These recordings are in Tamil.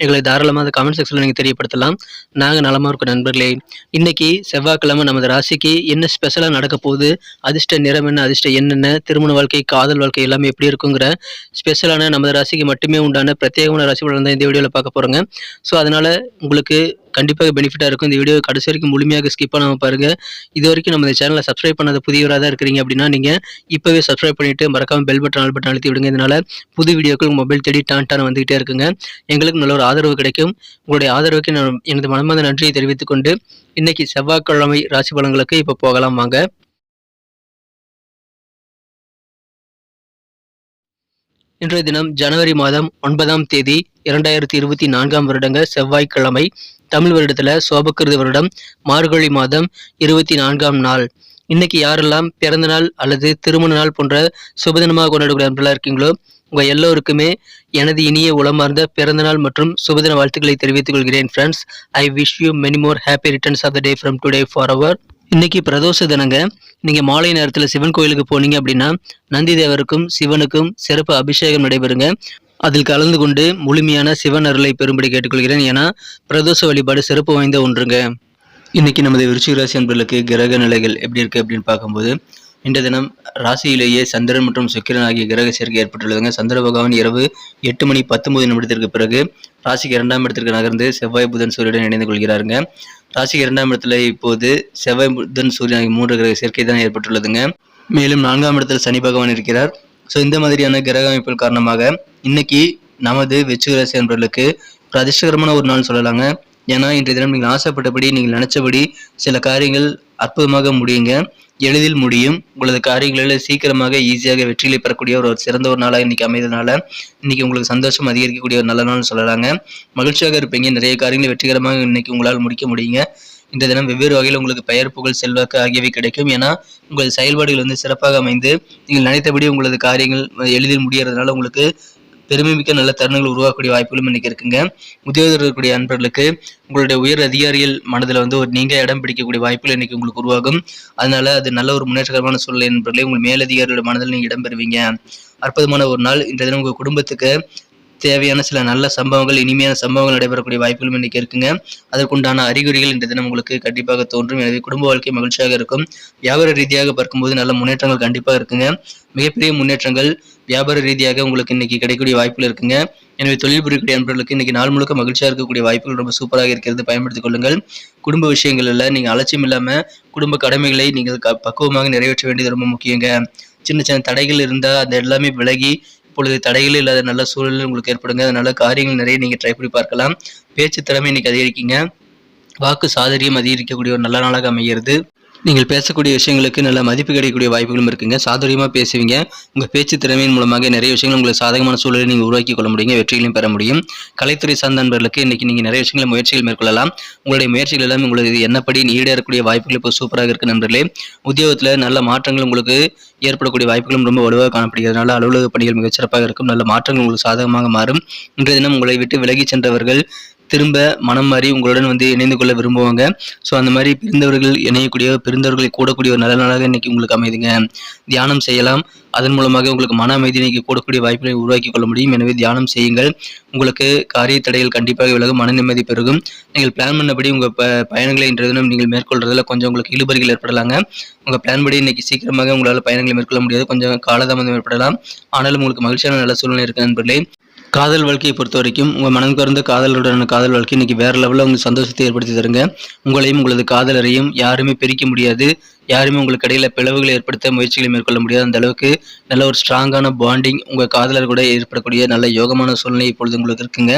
எங்களை தாராளமாக அந்த கமெண்ட் செக்ஷனில் நீங்கள் தெரியப்படுத்தலாம். நாங்கள் நலமாக இருக்கோம் நண்பர்களே. இன்றைக்கி செவ்வாய்க்கிழமை நமது ராசிக்கு என்ன ஸ்பெஷலாக நடக்க போகுது? அதிர்ஷ்ட நிறம் என்ன? அதிர்ஷ்ட என்னென்ன திருமண வாழ்க்கை காதல் வாழ்க்கை எல்லாமே எப்படி இருக்குங்கிற ஸ்பெஷலான நமது ராசிக்கு மட்டுமே உண்டான பிரத்யேகமான ராசி பலன் தான் இந்த வீடியோவில் பார்க்க போகிறோங்க ஸோ அதனால் உங்களுக்கு கண்டிப்பாக பெனிஃபிட்டாக இருக்கும். இந்த வீடியோ கடைசி வரைக்கும் முழுமையாக ஸ்கிப் பண்ணாமல் பாருங்கள் இது வரைக்கும் நம்ம இந்த சேனலை சப்ஸ்கிரைப் பண்ணாத புதியவராக தான் இருக்கிறீங்க அப்படின்னா நீங்கள் இப்போவே சப்ஸ்கிரைப் பண்ணிவிட்டு மறக்காமல் பெல் பட்டன் ஆல் பட்டன் அழுத்தி விடுங்க. இதனால் புது வீடியோக்கள் மொபைல் தேடி டான் டான் வந்துகிட்டே இருக்குங்க. எங்களுக்கு நல்ல ஒரு ஆதரவு கிடைக்கும். உங்களுடைய ஆதரவுக்கு நான் எனது மனமார்ந்த நன்றியை தெரிவித்துக் கொண்டு இன்னைக்கு செவ்வாய்க்கிழமை ராசி பலன்களுக்கு இப்போ போகலாம் வாங்க. இன்றைய தினம் ஜனவரி மாதம் ஒன்பதாம் தேதி இரண்டாயிரத்தி இருபத்தி நான்காம் வருடங்க செவ்வாய்க்கிழமை. தமிழ் வருடத்துல சோபக்கிருத வருடம் மார்கழி மாதம் இருபத்தி நான்காம் நாள். இன்னைக்கு யாரெல்லாம் பிறந்த நாள் அல்லது திருமண நாள் போன்ற சுபதினமாக கொண்டாடக்கூடிய நண்பர்களாக இருக்கீங்களோ உங்க எல்லோருக்குமே எனது இனிய உளமார்ந்த பிறந்தநாள் மற்றும் சுபதின வாழ்த்துக்களை தெரிவித்துக் கொள்கிறேன் friends I wish you many more happy returns of the day from today for our இன்னைக்கு பிரதோஷ தினங்க. நீங்க மாலை நேரத்தில் சிவன் கோயிலுக்கு போனீங்க அப்படின்னா நந்தி தேவருக்கும் சிவனுக்கும் சிறப்பு அபிஷேகம் நடைபெறுங்க. அதில் கலந்து கொண்டு முழுமையான சிவன் அருளை பெரும்படி கேட்டுக்கொள்கிறேன் ஏன்னா பிரதோஷ வழிபாடு சிறப்பு வாய்ந்த ஒன்றுங்க. இன்னைக்கு நமது விருச்சிக ராசி அன்பர்களுக்கு கிரக நிலைகள் எப்படி இருக்கு அப்படின்னு பார்க்கும்போது இன்றைய தினம் ராசியிலேயே சந்திரன் மற்றும் சுக்கிரன் ஆகிய கிரக சேர்க்கை ஏற்பட்டுள்ளதுங்க. சந்திர பகவான் இரவு எட்டு மணி பத்தொன்பது நிமிடத்திற்கு பிறகு ராசிக்கு இரண்டாம் இடத்திற்கு நகர்ந்து செவ்வாய் புதன் சூரியனுடன் இணைந்து கொள்கிறாருங்க. ராசிக்கு இரண்டாம் இடத்துல இப்போது செவ்வாய் புதன் சூரியன் ஆகிய மூன்று கிரக சேர்க்கை தான் ஏற்பட்டுள்ளதுங்க. மேலும் நான்காம் இடத்தில் சனி பகவான் இருக்கிறார். ஸோ இந்த மாதிரியான கிரக அமைப்புகள் காரணமாக இன்னைக்கு நமது வெற்றி ராசி என்பவர்களுக்கு ஒரு அதிர்ஷ்டகரமான ஒரு நாள் சொல்லலாங்க. ஏன்னா இன்றைய தினம் நீங்கள் ஆசைப்பட்டபடி நீங்கள் நினைச்சபடி சில காரியங்கள் அற்புதமாக முடியுங்க. எளிதில் முடியும். உங்களது காரியங்களில் சீக்கிரமாக ஈஸியாக வெற்றிகளை பெறக்கூடிய ஒரு சிறந்த ஒரு நாளாக இன்னைக்கு அமைதனால இன்னைக்கு உங்களுக்கு சந்தோஷம் அதிகரிக்கக்கூடிய ஒரு நல்ல நாள்னு சொல்லலாங்க. மகிழ்ச்சியாக இருப்பீங்க. நிறைய காரியங்களை வெற்றிகரமாக இன்னைக்கு உங்களால் முடிக்க முடியுங்க. இந்த தினம் வெவ்வேறு வகையில் உங்களுக்கு பெயர் புகழ் செல்வாக்கு ஆகியவை கிடைக்கும். ஏன்னா உங்களது செயல்பாடுகள் வந்து சிறப்பாக அமைந்து நீங்கள் நினைத்தபடி உங்களது காரியங்கள் எளிதில் முடியறதுனால உங்களுக்கு பெருமைமிக்க நல்ல தருணங்கள் உருவாக்கக்கூடிய வாய்ப்புகளும் இன்னைக்கு இருக்குங்க. உத்தியோகத்தில் இருக்கக்கூடிய அன்பர்களுக்கு உங்களுடைய உயர் அதிகாரிகள் மனதில் வந்து ஒரு நீங்க இடம் பிடிக்கக்கூடிய வாய்ப்புகள் இன்னைக்கு உங்களுக்கு உருவாகும். அதனால அது நல்ல ஒரு முன்னேற்றகரமான சூழ்நிலை என்பதிலே உங்கள் மேலதிகாரிகளோட மனதில் நீங்கள் இடம் பெறுவீங்க அற்புதமான ஒரு நாள் இன்றைய தினம் உங்கள் குடும்பத்துக்கு. தேவையான சில நல்ல சம்பவங்கள் இனிமையான சம்பவங்கள் நடைபெறக்கூடிய வாய்ப்புகளும் இன்னைக்கு இருக்குங்க. அதற்குண்டான அறிகுறிகள் இந்த தினம் உங்களுக்கு கண்டிப்பாக தோன்றும். எனவே குடும்ப வாழ்க்கை மகிழ்ச்சியாக இருக்கும். வியாபார ரீதியாக பார்க்கும்போது நல்ல முன்னேற்றங்கள் கண்டிப்பாக இருக்குங்க. மிகப்பெரிய முன்னேற்றங்கள் வியாபார ரீதியாக உங்களுக்கு இன்னைக்கு கிடைக்கக்கூடிய வாய்ப்புகள் இருக்குங்க. எனவே தொழில் புரியக்கூடிய நண்பர்களுக்கு இன்னைக்கு நாள் முழுக்க மகிழ்ச்சியாக இருக்கக்கூடிய வாய்ப்புகள் ரொம்ப சூப்பராக இருக்கிறது. பயன்படுத்திக் கொள்ளுங்கள். குடும்ப விஷயங்கள்ல நீங்கள் அலட்சியம் இல்லாமல் குடும்ப கடமைகளை நீங்கள் பக்குவமாக நிறைவேற்ற வேண்டியது ரொம்ப முக்கியங்க. சின்ன சின்ன தடைகள் இருந்தால் அது எல்லாமே விலகி இப்பொழுது தடைகள் இல்லாத நல்ல சூழல் உங்களுக்கு ஏற்படுங்க. அதனால காரியங்கள் நிறைய நீங்க ட்ரை பண்ணி பார்க்கலாம். பேச்சு திறமை இன்னைக்கு அதிகரிக்குங்க. வாக்கு சாதரியம் அதிகரிக்கக்கூடிய ஒரு நல்ல நாளாக அமைகிறது. நீங்கள் பேசக்கூடிய விஷயங்களுக்கு நல்ல மதிப்பு கிடைக்கக்கூடிய வாய்ப்புகளும் இருக்குங்க. சாதுரியமாக பேசுவீங்க. உங்கள் பேச்சு திறமையின் மூலமாக நிறைய விஷயங்கள் உங்களுக்கு சாதகமான சூழலை நீங்கள் உருவாக்கி கொள்ள முடியுங்க வெற்றிகளையும் பெற முடியும். கலைத்துறை சார்ந்த நண்பர்களுக்கு இன்னைக்கு நீங்கள் நிறைய விஷயங்களை முயற்சிகள் மேற்கொள்ளலாம். உங்களுடைய முயற்சிகள் எல்லாம் உங்களுக்கு என்னப்படி ஈடேறக்கூடிய வாய்ப்புகள் இப்போ சூப்பராக இருக்கு நண்பர்களே. உத்தியோகத்தில் நல்ல மாற்றங்கள் உங்களுக்கு ஏற்படக்கூடிய வாய்ப்புகளும் ரொம்ப வலுவாக காணப்படுகிறதுனால அலுவலக பணிகள் மிகச்சிறப்பாக இருக்கும். நல்ல மாற்றங்கள் உங்களுக்கு சாதகமாக மாறும். இன்றைய தினம் உங்களை விட்டு விலகி சென்றவர்கள் திரும்ப மனம் மாறி உங்களுடன் வந்து இணைந்து கொள்ள விரும்புவாங்க. ஸோ அந்த மாதிரி பிரிந்தவர்கள் இணையக்கூடிய பிரிந்தவர்களை கூடக்கூடிய ஒரு நல்ல நாளாக இன்னைக்கு உங்களுக்கு அமைதுங்க. தியானம் செய்யலாம். அதன் மூலமாக உங்களுக்கு மன அமைதி இன்னைக்கு கூடக்கூடிய வாய்ப்புகளை உருவாக்கி கொள்ள முடியும். எனவே தியானம் செய்யுங்கள். உங்களுக்கு காரிய தடைகள் கண்டிப்பாக விலகும். மன நிம்மதி பெருகும். நீங்கள் பிளான் பண்ணபடி உங்கள் ப பயணங்களை இன்றைய தினம் நீங்கள் மேற்கொள்றதுல கொஞ்சம் உங்களுக்கு இழுபறிகள் ஏற்படலாங்க. உங்கள் பிளான் படி இன்னைக்கு சீக்கிரமாக உங்களால் பயணங்களை மேற்கொள்ள முடியாது. கொஞ்சம் காலதாமதம் ஏற்படலாம். ஆனாலும் உங்களுக்கு மகிழ்ச்சியான நல்ல சூழ்நிலை இருக்கு நண்பர்களே. காதல் வாழ்க்கையை பொறுத்த வரைக்கும் உங்கள் மனம் கறந்த காதலருடனான காதல் வாழ்க்கை இன்னைக்கு வேற லெவலில் உங்களுக்கு சந்தோஷத்தை ஏற்படுத்தி தருங்க. உங்களையும் உங்களது காதலரையும் யாருமே பிரிக்க முடியாது. யாருமே உங்களுக்கு இடையில பிளவுகளை ஏற்படுத்த முயற்சிகளை மேற்கொள்ள முடியாது. அந்த அளவுக்கு நல்ல ஒரு ஸ்ட்ராங்கான பாண்டிங் உங்கள் காதலர் கூட ஏற்படக்கூடிய நல்ல யோகமான சூழ்நிலை இப்பொழுது உங்களுக்கு இருக்குங்க.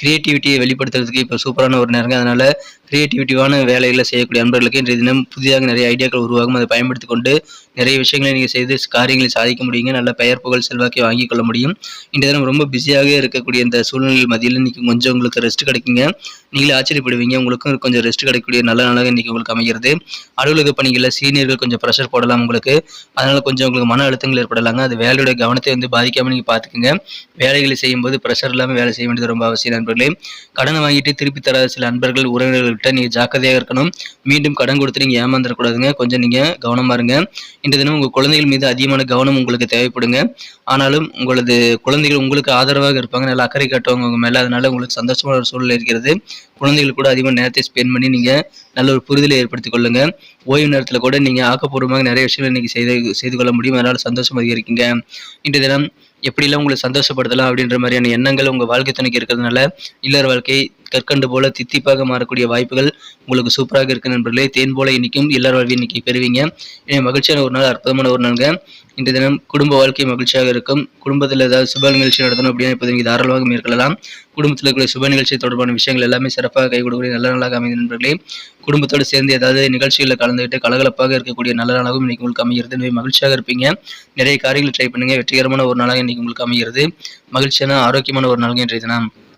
கிரியேட்டிவிட்டியை வெளிப்படுத்துறதுக்கு இப்போ சூப்பரான ஒரு நேரங்க. அதனால கிரியேட்டிவிட்டிவான வேலைகளை செய்யக்கூடிய நண்பர்களுக்கு இன்றைய தினம் புதிதாக நிறைய ஐடியாக்கள் உருவாகும். அதை பயன்படுத்தி கொண்டு நிறைய விஷயங்களை நீங்கள் செய்து காரியங்களை சாதிக்க முடியுங்க. நல்ல பெயர் புகழ் செல்வாக்கி வாங்கிக் கொள்ள முடியும். இன்றைய தினம் ரொம்ப பிஸியாக இருக்கக்கூடிய இந்த சூழ்நிலை மத்தியில் இன்றைக்கி கொஞ்சம் உங்களுக்கு ரெஸ்ட் கிடைக்குங்க. நீங்களே ஆச்சரியப்படுவீங்க. உங்களுக்கும் கொஞ்சம் ரெஸ்ட் கிடைக்கக்கூடிய நல்ல நாளாக இன்றைக்கி உங்களுக்கு அமைகிறது. அலுவலக பணிகளில் சீனியர்கள் கொஞ்சம் ப்ரெஷர் போடலாம் உங்களுக்கு. அதனால கொஞ்சம் உங்களுக்கு மன அழுத்தங்கள் ஏற்படலாங்க. அது வேலையோட கவனத்தை வந்து பாதிக்காம நீங்கள் பார்த்துக்குங்க வேலைகளை செய்யும்போது ப்ரெஷர் இல்லாமல் வேலை செய்ய வேண்டியது ரொம்ப அவசியம் நண்பர்களே. கடனை வாங்கிட்டு திருப்பி தராத சில நண்பர்கள் உறவினர்கள்கிட்ட நீங்கள் ஜாக்கிரதையாக இருக்கணும். மீண்டும் கடன் கொடுத்து நீங்கள் ஏமாந்துடக்கூடாதுங்க. கொஞ்சம் நீங்கள் கவனமாக இருங்க. இந்த தினம் உங்கள் குழந்தைகள் மீது அதிகமான கவனம் உங்களுக்கு தேவைப்படுங்க. ஆனாலும் உங்களது குழந்தைகள் உங்களுக்கு ஆதரவாக இருப்பாங்க. நல்லா அக்கறை காட்டுவாங்க உங்க மேலே. அதனால உங்களுக்கு சந்தோஷமான ஒரு சூழ்நிலை இருக்கிறது. குழந்தைகள் கூட அதிகமாக நேரத்தை ஸ்பெண்ட் பண்ணி நீங்கள் நல்ல ஒரு புரிதலை ஏற்படுத்திக் கொள்ளுங்க. ஓய்வு நேரத்தில் கூட நீங்கள் ஆக்கப்பூர்வமாக நிறைய விஷயங்கள் இன்னைக்கு செய்து செய்து கொள்ள முடியும். அதனால் சந்தோஷம் அதிகரிக்குங்க. இன்றைய தினம் எப்படிலாம் உங்களை சந்தோஷப்படுத்தலாம் அப்படின்ற மாதிரியான எண்ணங்கள் உங்கள் வாழ்க்கை துணைக்கு இருக்கிறதுனால இல்லற வாழ்க்கை கற்கண்டு போல தித்திப்பாக மாறக்கூடிய வாய்ப்புகள் உங்களுக்கு சூப்பராக இருக்கு நண்பர்களே. தேன் போல இன்னைக்கும் எல்லார் வாழ்வையும் இன்னைக்கு பெறுவீங்க. எனவே மகிழ்ச்சியான ஒரு நாள் அற்புதமான ஒரு நாளுங்க. இந்த தினம் குடும்ப வாழ்க்கை மகிழ்ச்சியாக இருக்கும். குடும்பத்தில் ஏதாவது சுப நிகழ்ச்சி நடத்தணும் அப்படின்னா இப்போ நீங்கள் தாராளமாக மேற்கொள்ளலாம். குடும்பத்தில் இருக்கிற சுப நிகழ்ச்சி தொடர்பான விஷயங்கள் எல்லாமே சிறப்பாக கை கொடுக்கக்கூடிய நல்ல நாளாக அமைந்த நண்பர்களே. குடும்பத்தோடு சேர்ந்து ஏதாவது நிகழ்ச்சிகளில் கலந்துக்கிட்டு கலகலப்பாக இருக்கக்கூடிய நல்ல நாளாகவும் இன்னைக்கு உங்களுக்கு அமைகிறது. எனவே மகிழ்ச்சியாக இருப்பீங்க. நிறைய காரியங்கள் ட்ரை பண்ணுங்க. வெற்றிகரமான ஒரு நாளாக இன்னைக்கு உங்களுக்கு அமைகிறது. மகிழ்ச்சியான ஆரோக்கியமான ஒரு நாளாக இன்றைய தினம்.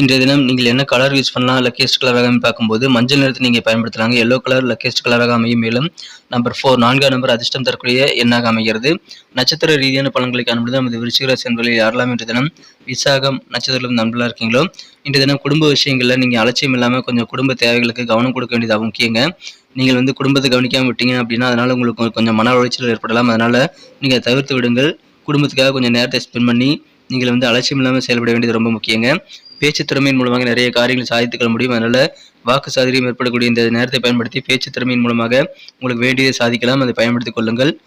இன்றைய தினம் நீங்கள் என்ன கலர் யூஸ் பண்ணலாம் லக்கேஸ்ட் கலராக பார்க்கும்போது மஞ்சள் நிறத்தை நீங்கள் பயன்படுத்தலாங்க. எல்லோ கலர் லக்கேஸ்ட் கலராக அமையும். மேலும் நம்பர் ஃபோர் நான்காம் நம்பர் அதிர்ஷ்டம் தரக்கூடிய எண்ணாக அமைகிறது. நட்சத்திர ரீதியான பலன்களை காணும்போது நமது விருச்சிக என்பதில் யாரெல்லாம் இன்றைய தினம் விசாகம் நட்சத்திரம் நண்பர்களாக இருக்கீங்களோ இன்றைய தினம் குடும்ப விஷயங்களில் நீங்கள் அலட்சியம் இல்லாமல் கொஞ்சம் குடும்ப தேவைகளுக்கு கவனம் கொடுக்க வேண்டியது முக்கியங்க. நீங்கள் வந்து குடும்பத்தை கவனிக்காமல் விட்டீங்க அப்படின்னா அதனால் உங்களுக்கு கொஞ்சம் மன உளைச்சல் ஏற்படலாம். அதனால் நீங்கள் தவிர்த்து விடுங்கள். குடும்பத்துக்காக கொஞ்சம் நேரத்தை ஸ்பெண்ட் பண்ணி நீங்கள் வந்து அலட்சியம் இல்லாமல் செயல்பட வேண்டியது ரொம்ப முக்கியங்க. பேச்சு திறமையின் மூலமாக நிறைய காரியங்கள் சாதித்துக் கொள்ள முடியும். அதனால வாக்கு சாதனையும் ஏற்படக்கூடிய இந்த நேரத்தை பயன்படுத்தி பேச்சு திறமையின் மூலமாக உங்களுக்கு வேண்டியதை சாதிக்கலாம். அதை பயன்படுத்திக் கொள்ளுங்கள்.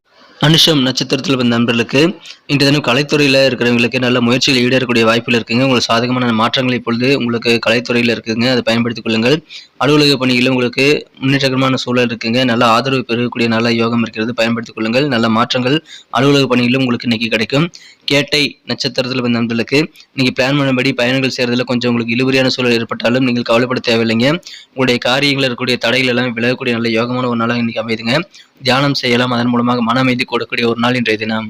அனுஷம் நட்சத்திரத்தில் வந்த நண்பர்களுக்கு இன்று தினம் கலைத்துறையில் இருக்கிறவங்களுக்கு நல்ல முயற்சியில் ஈடேறக்கூடிய வாய்ப்புகள் இருக்குங்க. உங்களுக்கு சாதகமான மாற்றங்கள் இப்பொழுது உங்களுக்கு கலைத்துறையில் இருக்குங்க. அதை பயன்படுத்திக் கொள்ளுங்கள். அலுவலக பணியில் உங்களுக்கு முன்னேற்றகரமான சூழல் இருக்குங்க. நல்ல ஆதரவு பெறக்கூடிய நல்ல யோகம் இருக்கிறது. பயன்படுத்திக் கொள்ளுங்கள். நல்ல மாற்றங்கள் அலுவலக பணியிலும் உங்களுக்கு இன்னைக்கு கிடைக்கும். கேட்டை நட்சத்திரத்தில் வந்த நண்பர்களுக்கு நீங்கள் பிளான் பண்ணபடி பயணங்கள் செய்கிறதுல கொஞ்சம் உங்களுக்கு இழுபறியான சூழல் ஏற்பட்டாலும் நீங்கள் கவலைப்பட தேவையில்லைங்க. உங்களுடைய காரியங்களில் இருக்கக்கூடிய தடைகள் எல்லாம் விலகக்கூடிய நல்ல யோகமான ஒரு நாளாக இன்றைக்கி அமைதுங்க தியானம் செய்யலாம். அதன் மூலமாக மன அமைதி கொடுக்கக்கூடிய ஒரு நாள் இன்றைய தினம்.